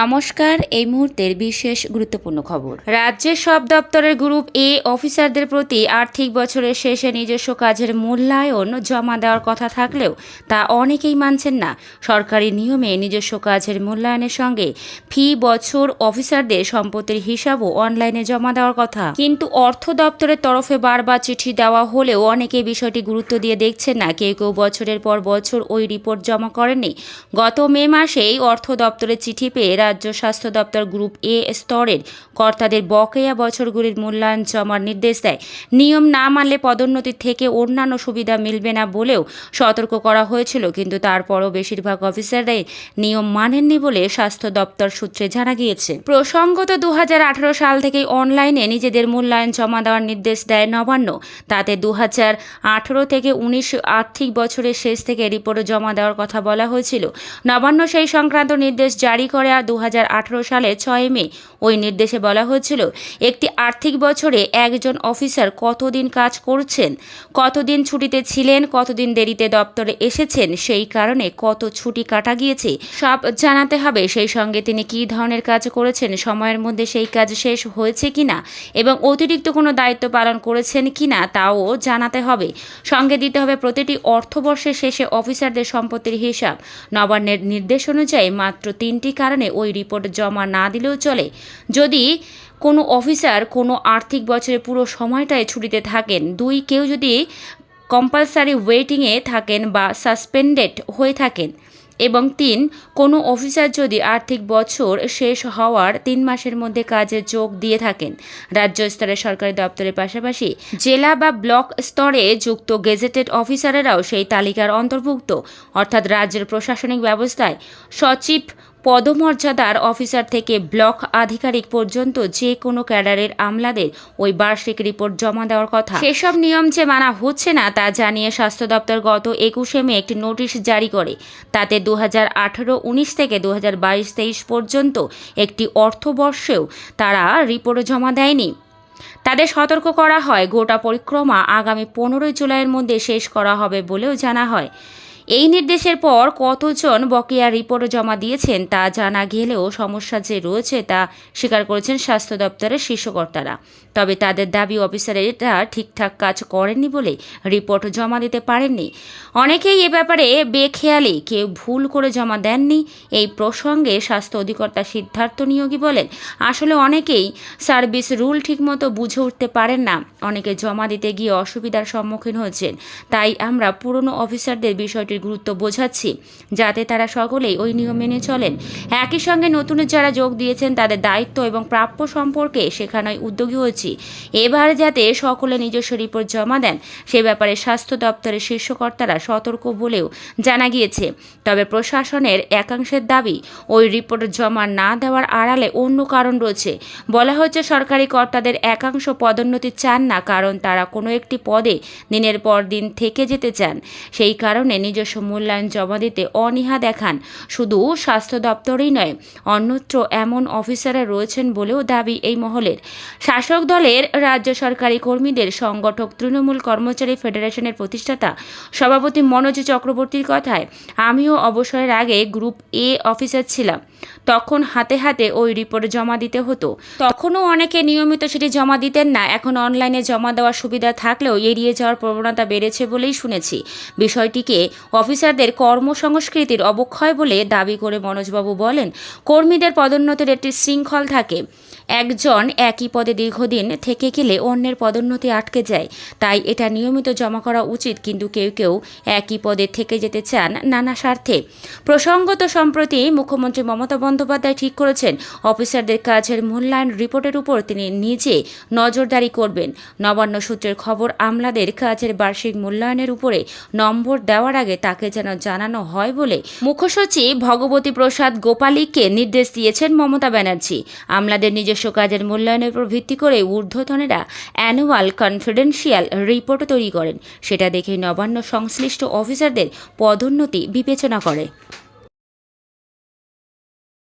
নমস্কার, এই মুহূর্তের বিশেষ গুরুত্বপূর্ণ খবর। রাজ্যের সব দপ্তরের গ্রুপ এ অফিসারদের প্রতি আর্থিক বছরের শেষে নিজস্ব কাজের মূল্যায়ন জমা দেওয়ার কথা থাকলেও তা অনেকেই মানছেন না। সরকারি নিয়মে নিজস্ব কাজের মূল্যায়নের সঙ্গে ফি বছর অফিসারদের সম্পত্তির হিসাবও অনলাইনে জমা দেওয়ার কথা। কিন্তু অর্থ দপ্তরের তরফে বারবার চিঠি দেওয়া হলেও অনেকে বিষয়টি গুরুত্ব দিয়ে দেখছেন না। কেউ কেউ বছরের পর বছর ওই রিপোর্ট জমা করেননি। গত মে মাসেই অর্থ দপ্তরের চিঠি পেয়ে রাজ্য স্বাস্থ্য দপ্তর গ্রুপ এ স্তরের কর্তাদের বকেয়া বছরগুলির মূল্যায়ন জমার নির্দেশ দেয়। নিয়ম না মানলে পদোন্নতির থেকে অন্যান্য সুবিধা মিলবে না বলেও সতর্ক করা হয়েছিল, কিন্তু তারপরও বেশিরভাগ অফিসাররাই নিয়ম মানেননি বলে স্বাস্থ্য দপ্তর সূত্রে জানা গিয়েছে। প্রসঙ্গত দু হাজার আঠারো সাল থেকেই অনলাইনে নিজেদের মূল্যায়ন জমা দেওয়ার নির্দেশ দেয় নবান্ন। তাতে দু থেকে উনিশ আর্থিক বছরের শেষ থেকে রিপোর্ট জমা দেওয়ার কথা বলা হয়েছিল। নবান্ন সেই সংক্রান্ত নির্দেশ জারি করে দু হাজার আঠারো সালে ছয় মে, ওই নির্দেশে বলা হয়েছিল, একটি আর্থিক বছরে একজন অফিসার কতদিন কাজ করছেন, কতদিন ছুটিতে ছিলেন, কতদিন দেরিতে দপ্তরে এসেছেন, সেই কারণে কত ছুটি কাটা গিয়েছে, সব জানাতে হবে। সেই সঙ্গে তিনি কী ধরনের কাজ করেছেন, সময়ের মধ্যে সেই কাজ শেষ হয়েছে কিনা এবং অতিরিক্ত কোনো দায়িত্ব পালন করেছেন কিনা, তাও জানাতে হবে। সঙ্গে দিতে হবে প্রতিটি অর্থবর্ষের শেষে অফিসারদের সম্পত্তির হিসাব। নবান্নের নির্দেশ অনুযায়ী মাত্র তিনটি কারণে ওই রিপোর্ট জমা না দিলেও চলে। যদি কোনো অফিসার কোনো আর্থিক বছরে পুরো সময়টায় ছুটিতে থাকেন, দুই কেউ যদি কম্পালসারি ওয়েটিংয়ে থাকেন বা সাসপেন্ডেড হয়ে থাকেন এবং তিন, কোনো অফিসার যদি আর্থিক বছর শেষ হওয়ার তিন মাসের মধ্যে কাজে যোগ দিয়ে থাকেন, রাজ্য স্তরের সরকারি দপ্তরের পাশাপাশি জেলা বা ব্লক স্তরে যুক্ত গেজেটেড অফিসারেরাও সেই তালিকার অন্তর্ভুক্ত। অর্থাৎ রাজ্যের প্রশাসনিক ব্যবস্থায় সচিব পদমর্যাদার অফিসার থেকে ব্লক আধিকারিক পর্যন্ত যে কোনো ক্যাডারের আমলাদের ওই বার্ষিক রিপোর্ট জমা দেওয়ার কথা। সেসব নিয়ম যে মানা হচ্ছে না তা জানিয়ে স্বাস্থ্য দপ্তর গত একুশে মে একটি নোটিশ জারি করে। তাতে দু হাজার আঠেরো, উনিশ থেকে দু হাজার বাইশ, তেইশ পর্যন্ত একটি অর্থবর্ষেও তারা রিপোর্ট জমা দেয়নি। তাদের সতর্ক করা হয়, গোটা পরিক্রমা আগামী পনেরোই জুলাইয়ের মধ্যে শেষ করা হবে বলেও জানা হয়। এই নির্দেশের পর কতজন বকেয়া রিপোর্ট জমা দিয়েছেন তা জানা গেলেও সমস্যা যে রয়েছে তা স্বীকার করেছেন স্বাস্থ্য দপ্তরের শীর্ষকর্তারা। তবে তাদের দাবি অফিসারেরা ঠিকঠাক কাজ করেননি বলে রিপোর্ট জমা দিতে পারেননি। অনেকেই এ ব্যাপারে বেখেয়ালি, কেউ ভুল করে জমা দেননি। এই প্রসঙ্গে স্বাস্থ্য অধিকর্তা সিদ্ধার্থ নিয়োগী বলেন, আসলে অনেকেই সার্ভিস রুল ঠিকমতো বুঝে উঠতে পারেন না। অনেকে জমা দিতে গিয়ে অসুবিধার সম্মুখীন হয়েছেন তাই আমরা পুরনো অফিসারদের বিষয়টির গুরুত্ব বোঝাচ্ছি, যাতে তারা সকলেই ওই নিয়ম মেনে চলেন। একই সঙ্গে নতুন যারা যোগ দিয়েছেন, তাদের দায়িত্ব এবং প্রাপ্য সম্পর্কে শেখানোয় উদ্যোগী হয়েছি। এবার যাতে সকলে নিজস্ব রিপোর্ট জমা দেন, সে ব্যাপারে স্বাস্থ্য দপ্তরের শীর্ষকর্তারা সতর্ক বলেও জানা গিয়েছে। তবে প্রশাসনের একাংশের দাবি, ওই রিপোর্ট জমা না দেওয়ার আড়ালে অন্য কারণ রয়েছে। বলা হচ্ছে সরকারি কর্তাদের একাংশ পদোন্নতি চান না, কারণ তারা কোনো একটি পদে দিনের পর দিন থেকে যেতে চান। সেই কারণে নিজস্ব মূল্যায়ন জমা দিতে অনীহা দেখান। শুধু স্বাস্থ্য দপ্তরেই নয়, অন্যত্র এমন অফিসাররা রয়েছেন বলেও দাবি এই মহলের। শাসক দলের রাজ্য সরকারি কর্মীদের সংগঠক তৃণমূল কর্মচারী ফেডারেশনের প্রতিষ্ঠাতা সভাপতি মনোজ চক্রবর্তীর কথায়, আমিও অবসরের আগে গ্রুপ এ অফিসার ছিলাম। তখন হাতে হাতে ওই রিপোর্ট জমা দিতে হতো। তখনও অনেকে নিয়মিত সেটি জমা দিতেন না। এখন অনলাইনে জমা দেওয়ার সুবিধা থাকলেও এড়িয়ে যাওয়ার প্রবণতা বেড়েছে বলেই শুনেছি। বিষয়টিকে অফিসারদের কর্মসংস্কৃতির অবক্ষয় বলে দাবি করে মনোজবাবু বলেন, কর্মীদের পদোন্নতির একটি শৃঙ্খল থাকে। একজন একই পদে দীর্ঘদিন থেকে গেলে অন্যের পদোন্নতি আটকে যায়। তাই এটা নিয়মিত জমা করা উচিত, কিন্তু কেউ কেউ একই পদে থেকে যেতে চান নানা স্বার্থে। প্রসঙ্গত, সম্প্রতি মুখ্যমন্ত্রী মমতা বন্দ্যোপাধ্যায় ঠিক করেছেন, অফিসারদের কাজের মূল্যায়ন রিপোর্টের উপর তিনি নিজে নজরদারি করবেন। নবান্ন সূত্রের খবর, আমলাদের কাজের বার্ষিক মূল্যায়নের উপরে নম্বর দেওয়ার আগে তাকে যেন জানানো হয় বলে মুখ্যসচিব ভগবতী প্রসাদ গোপালীকে নির্দেশ দিয়েছেন মমতা ব্যানার্জি। আমলাদের নিজস্ব কাজের মূল্যায়নের উপর ভিত্তি করে ঊর্ধ্বতনেরা অ্যানুয়াল কনফিডেন্সিয়াল রিপোর্ট তৈরি করেন। সেটা দেখে নবান্ন সংশ্লিষ্ট অফিসারদের পদোন্নতি বিবেচনা করে।